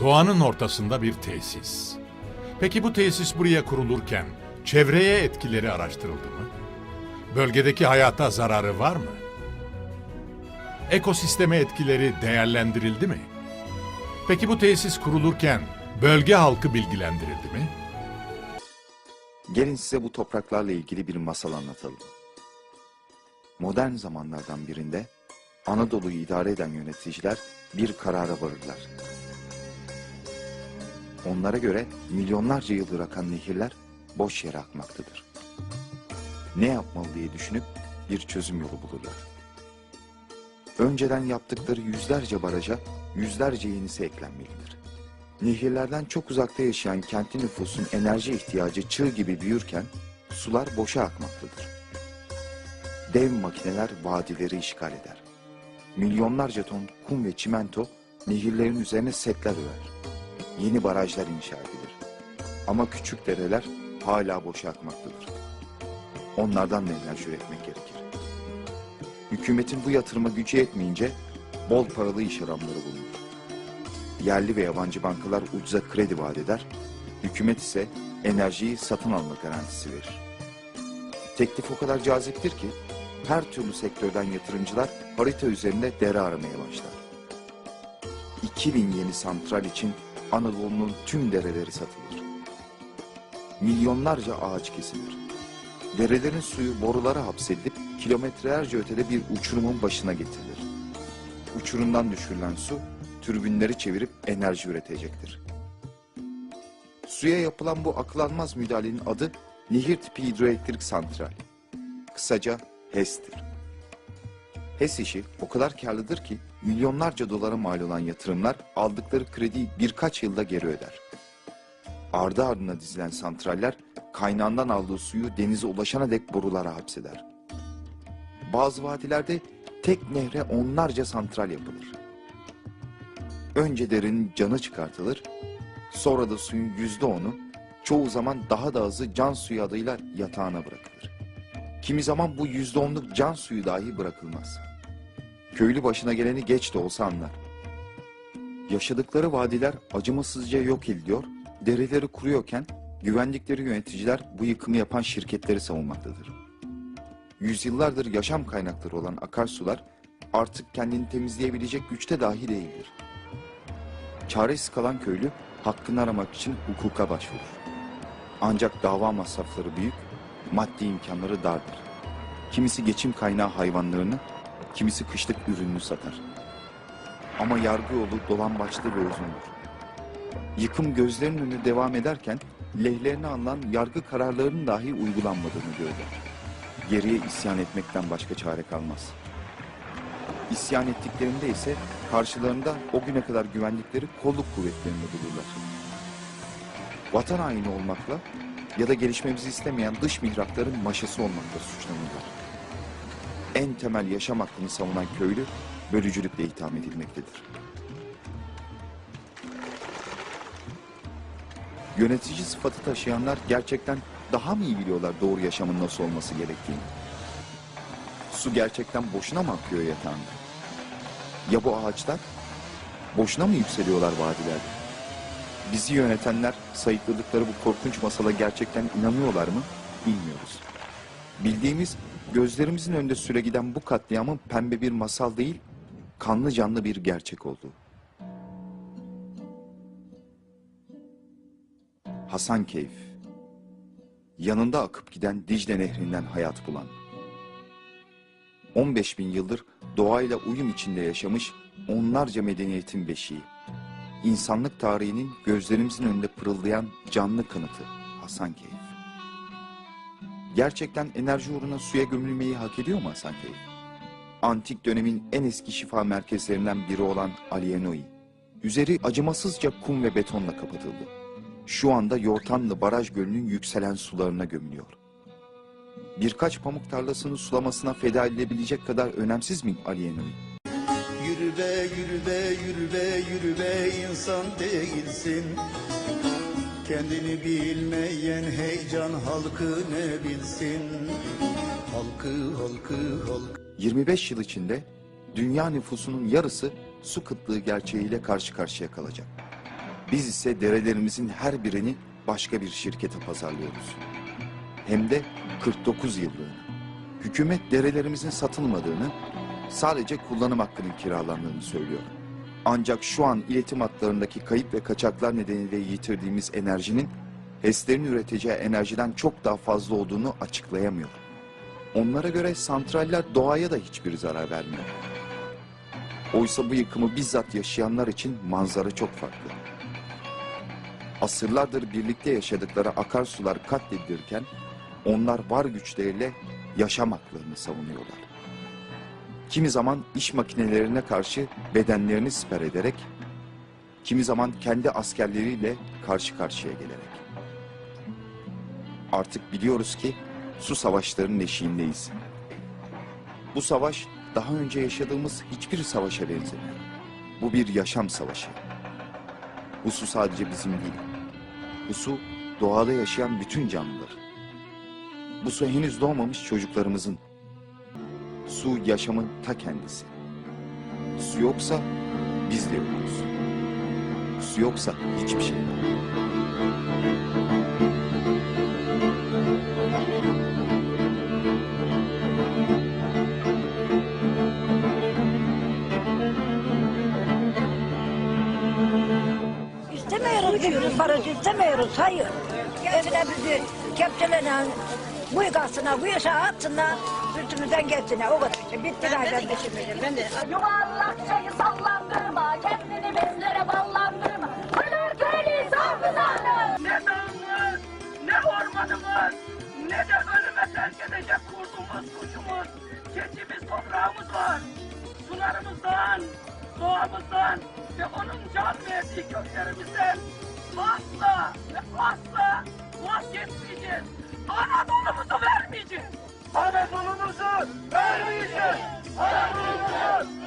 Doğanın ortasında bir tesis. Peki bu tesis buraya kurulurken çevreye etkileri araştırıldı mı? Bölgedeki hayata zararı var mı? Ekosisteme etkileri değerlendirildi mi? Peki bu tesis kurulurken bölge halkı bilgilendirildi mi? Gelin size bu topraklarla ilgili bir masal anlatalım. Modern zamanlardan birinde Anadolu'yu idare eden yöneticiler bir karara varırlar. Onlara göre milyonlarca yıldır akan nehirler boş yere akmaktadır. Ne yapmalı diye düşünüp bir çözüm yolu bulurlar. Önceden yaptıkları yüzlerce baraja yüzlerce yenisi eklenmelidir. Nehirlerden çok uzakta yaşayan kentli nüfusun enerji ihtiyacı çığ gibi büyürken sular boşa akmaktadır. Dev makineler vadileri işgal eder. Milyonlarca ton kum ve çimento nehirlerin üzerine setler örer. Yeni barajlar inşa edilir. Ama küçük dereler hala boşa akmaktadır. Onlardan da enerji üretmek gerekir. Hükümetin bu yatırıma gücü yetmeyince bol paralı iş adamları bulunur. Yerli ve yabancı bankalar ucuza kredi vaat eder, hükümet ise enerjiyi satın alma garantisi verir. Teklif o kadar caziptir ki her türlü sektörden yatırımcılar harita üzerinde dere aramaya başlar. 2000 yeni santral için Anadolu'nun tüm dereleri satılır. Milyonlarca ağaç kesilir. Derelerin suyu borulara hapsedilip kilometrelerce ötede bir uçurumun başına getirilir. Uçurumdan düşürülen su türbinleri çevirip enerji üretecektir. Suya yapılan bu aklanmaz müdahalenin adı nehir tipi hidroelektrik santral. Kısaca HES'tir. HES işi o kadar karlıdır ki milyonlarca dolara mal olan yatırımlar aldıkları krediyi birkaç yılda geri öder. Ardı ardına dizilen santraller kaynağından aldığı suyu denize ulaşana dek borulara hapseder. Bazı vadilerde tek nehre onlarca santral yapılır. Önce derinin canı çıkartılır, sonra da suyun yüzde onu, çoğu zaman daha da azı can suyu adıyla yatağına bırakılır. Kimi zaman bu yüzde onluk can suyu dahi bırakılmaz. Köylü başına geleni geç de olsa anlar. Yaşadıkları vadiler acımasızca yok ediliyor, dereleri kuruyorken güvendikleri yöneticiler bu yıkımı yapan şirketleri savunmaktadır. Yüzyıllardır yaşam kaynakları olan akarsular artık kendini temizleyebilecek güçte dahi değildir. Çaresiz kalan köylü hakkını aramak için hukuka başvurur. Ancak dava masrafları büyük, maddi imkanları dardır. Kimisi geçim kaynağı hayvanlarını, kimisi kışlık ürününü satar. Ama yargı yolu dolambaçlı ve uzundur. Yıkım gözlerinin önünde devam ederken lehlerine alınan yargı kararlarının dahi uygulanmadığını görürler. Geriye isyan etmekten başka çare kalmaz. İsyan ettiklerinde ise karşılarında o güne kadar güvendikleri kolluk kuvvetlerini bulurlar. Vatan haini olmakla ya da gelişmemizi istemeyen dış mihrakların maşası olmakla suçlanırlar. En temel yaşam hakkını savunan köylü bölücülükle itham edilmektedir. Yönetici sıfatı taşıyanlar gerçekten daha mı iyi biliyorlar doğru yaşamın nasıl olması gerektiğini? Su gerçekten boşuna mı akıyor yatağında? Ya bu ağaçlar? Boşuna mı yükseliyorlar vadilerde? Bizi yönetenler sayıkladıkları bu korkunç masala gerçekten inanıyorlar mı? Bilmiyoruz. Bildiğimiz gözlerimizin önünde süre giden bu katliamın pembe bir masal değil, kanlı canlı bir gerçek olduğu. Hasankeyf. Yanında akıp giden Dicle Nehri'nden hayat bulan. 15 bin yıldır doğayla uyum içinde yaşamış onlarca medeniyetin beşiği. İnsanlık tarihinin gözlerimizin önünde pırıldayan canlı kanıtı Hasankeyf. Gerçekten enerji uğruna suya gömülmeyi hak ediyor mu Hasankeyf? Antik dönemin en eski şifa merkezlerinden biri olan Alienoi. Üzeri acımasızca kum ve betonla kapatıldı. Şu anda Yortanlı Baraj Gölü'nün yükselen sularına gömülüyor. Birkaç pamuk tarlasını sulamasına feda edilebilecek kadar önemsiz mi Alienoi? Yürü be yürü be yürü be yürü be insan değilsin Kendini bilmeyen heyecan halkı ne bilsin Halkı halkı halkı 25 yıl içinde dünya nüfusunun yarısı su kıtlığı gerçeğiyle karşı karşıya kalacak. Biz ise derelerimizin her birini başka bir şirkete pazarlıyoruz. Hem de 49 yıllığına. Hükümet derelerimizin satılmadığını, sadece kullanım hakkının kiralandığını söylüyor. Ancak şu an iletim hatlarındaki kayıp ve kaçaklar nedeniyle yitirdiğimiz enerjinin HES'lerin üreteceği enerjiden çok daha fazla olduğunu açıklayamıyor. Onlara göre santraller doğaya da hiçbir zarar vermiyor. Oysa bu yıkımı bizzat yaşayanlar için manzara çok farklı. Asırlardır birlikte yaşadıkları akarsular katledilirken onlar var güçleriyle yaşam haklarını savunuyorlar. Kimi zaman iş makinelerine karşı bedenlerini siper ederek, kimi zaman kendi askerleriyle karşı karşıya gelerek. Artık biliyoruz ki su savaşlarının eşiğindeyiz. Bu savaş daha önce yaşadığımız hiçbir savaşa benzemiyor. Bu bir yaşam savaşı. Bu su sadece bizim değil. Bu su doğada yaşayan bütün canlılar. Bu su henüz doğmamış çocuklarımızın. Su yaşamın ta kendisi. Su yoksa biz de yokuz. Su yoksa hiçbir şey yok. İstemiyoruz barış istemiyoruz, hayır. Evine bizi kepçelenen, bu yıkasına, bu yaşa atsınlar, üstümüzden geçsinler, o kadar işte. Bitti zaten işimiz. Ben de Yuvarlakçayı sallandırma, kendini bezlere ballandırma. Pınar köylü safızanı. Ne dağımız, ne ormanımız, ne de ölüme terk edecek kurdumuz, kuşumuz, keçimiz, toprağımız var. Sularımızdan, doğamızdan ve onun can verdiği köklerimizden Anadolu'muzu vermeyeceğiz. Anadolu'muzu